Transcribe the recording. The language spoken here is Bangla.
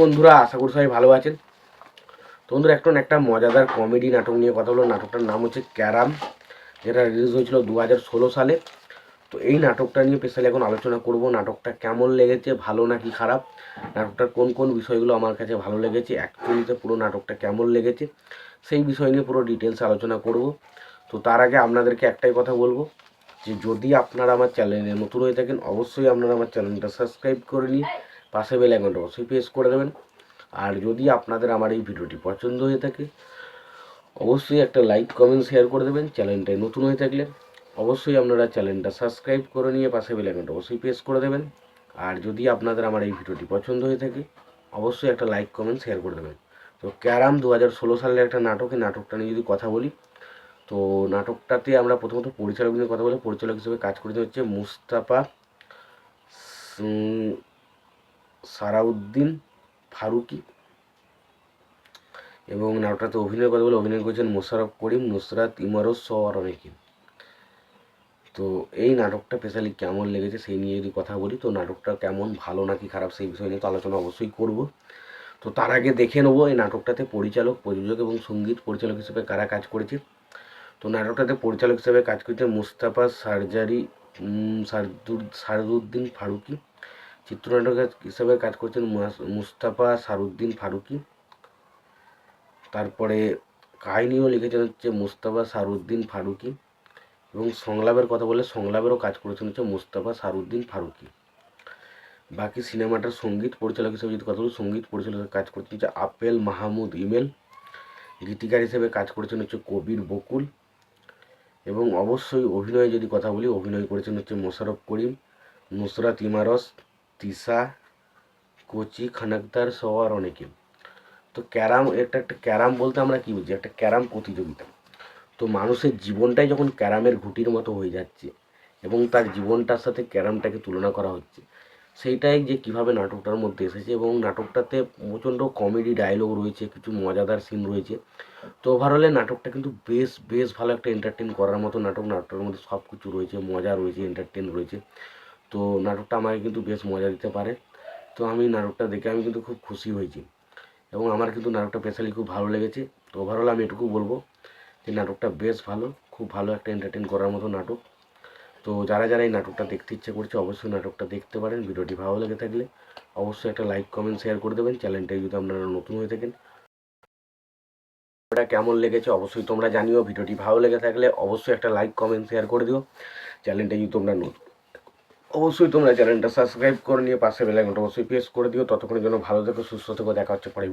বন্ধুরা, আশা করি সবাই ভালো আছেন। তো বন্ধুরা, এখন একটা মজাদার কমেডি নাটক নিয়ে কথা হলো নাটকটার নাম হচ্ছে ক্যারাম, যেটা রিলিজ হয়েছিল দু হাজার ষোলো সালে। তো এই নাটকটা নিয়ে স্পেশালি এখন আলোচনা করব। নাটকটা কেমন লেগেছে, ভালো নাকি খারাপ? নাটকটার কোন কোন বিষয়গুলো আমার কাছে ভালো লেগেছে অ্যাকচুয়ালিতে পুরো নাটকটা কেমন লেগেছে, সেই বিষয় নিয়ে পুরো ডিটেলস আলোচনা করব। তো তার আগে আপনাদেরকে একটাই কথা বলব, যে যদি আপনারা আমার চ্যানেলে নতুন হয়ে থাকেন, অবশ্যই আপনারা আমার চ্যানেলটা সাবস্ক্রাইব করে নিন। পাশে বেল আইকনটা অবশ্যই প্রেস করে দেবেন আর যদি আপনাদের আমার এই ভিডিওটি পছন্দ হয়ে থাকে, অবশ্যই একটা লাইক কমেন্ট শেয়ার করে দেবেন। চ্যানেলটায় নতুন হয়ে থাকলে অবশ্যই আপনারা চ্যানেলটা সাবস্ক্রাইব করে নিয়ে পাশে বেল আইকনটা অবশ্যই প্রেস করে দেবেন। আর যদি আপনাদের আমার এই ভিডিওটি পছন্দ হয়ে থাকে, অবশ্যই একটা লাইক কমেন্ট শেয়ার করে দেবেন। তো ক্যারাম দু হাজার ষোলো সালের একটা নাটক নাটকটা নিয়ে যদি কথা বলি, তো নাটকটাতে আমরা প্রথমত পরিচালক নিয়ে কথা বলে। পরিচালক হিসেবে কাজ করতে হচ্ছে মুস্তাফা সারাউদ্দিন ফারুকি এবং নাটকটাতে অভিনয় কথা বলে অভিনয় করেছেন মোশারফ করিম, নুসরাত ইমারত সহ আর অনেকে তো এই নাটকটা স্পেশালি কেমন লেগেছে সেই নিয়ে যদি কথা বলি, তো নাটকটা কেমন, ভালো নাকি খারাপ সেই বিষয় নিয়ে তো আলোচনা অবশ্যই করব। তো তার আগে দেখে নেব এই নাটকটাতে পরিচালক, প্রযোজক এবং সংগীত পরিচালক হিসেবে কারা কাজ করেছে। তো নাটকটাতে পরিচালক হিসেবে কাজ করেছে মুস্তাফা সার্জারি সারদুদ্দিন ফারুকি। চিত্রনাটক হিসাবে কাজ করছেন মুস্তাফা সারুদ্দিন ফারুকি। তারপরে কাহিনীও লিখেছেন হচ্ছে মুস্তাফা সারুদ্দিন ফারুকি এবং সংলাপের কথা বলে সংলাপেরও কাজ করেছেন হচ্ছে মুস্তাফা সারুদ্দিন ফারুকি। বাকি সিনেমাটার সংগীত পরিচালক হিসেবে যদি কথা বলি, সংগীত পরিচালক কাজ করছেন হচ্ছে আপেল মাহমুদ ইমেল। গীতিকার হিসেবে কাজ করেছেন হচ্ছে কবির বকুল। এবং অবশ্যই অভিনয়ে যদি কথা বলি, অভিনয় করেছেন হচ্ছে মোশারফ করিম, নুসরাত ইমারস তিসা, কোচি, খানাকদার সহ অনেকে। তো ক্যারাম এটা একটা ক্যারাম বলতে আমরা কি বুঝি? একটা ক্যারাম প্রতিযোগিতা। তো মানুষের জীবনটাই যখন ক্যারামের ঘুটির মতো হয়ে যাচ্ছে এবং তার জীবনটার সাথে ক্যারামটাকে তুলনা করা হচ্ছে, সেইটাই যে কীভাবে নাটকটার মধ্যে এসেছে এবং নাটকটাতে প্রচণ্ড কমেডি ডায়লগ রয়েছে, কিছু মজাদার সিন রয়েছে। তো ওভারঅলে নাটকটা কিন্তু বেশ বেশ ভালো একটা এন্টারটেন করার মতো নাটক। নাটকের মধ্যে সব কিছু রয়েছে, মজা রয়েছে এন্টারটেন রয়েছে। তো নাটকটা আমাকে কিন্তু বেশ মজা দিতে পারে। তো আমি নাটকটা দেখে আমি কিন্তু খুব খুশি হয়েছি এবং আমার কিন্তু নাটকটা স্পেশালি খুব ভালো লেগেছে। তো ওভারঅল আমি এটুকু বলব যে নাটকটা বেশ ভালো, খুব ভালো একটা এন্টারটেন করার মতো নাটক। তো যারা যারা এই নাটকটা দেখতে ইচ্ছে করছে অবশ্যই নাটকটা দেখতে পারেন, ভিডিওটি ভালো লেগে থাকলে অবশ্যই একটা লাইক কমেন্ট শেয়ার করে দেবেন। চ্যানেলটা যদি আপনারা নতুন হয়ে থাকেন। ভিডিওটা কেমন লেগেছে অবশ্যই তোমরা জানিও। ভিডিওটি ভালো লেগে থাকলে অবশ্যই একটা লাইক কমেন্ট শেয়ার করে দিও। চ্যানেলটা যদি তোমরা নতুন অবশ্যই তোমরা চ্যানেলটা সাবস্ক্রাইব করে নিয়ে পাশে বেলাইকনটা অবশ্যই প্রেস করে দিও। ততক্ষণের জন্য ভালো থেকো, সুস্থ থেকো, দেখা হচ্ছে পরে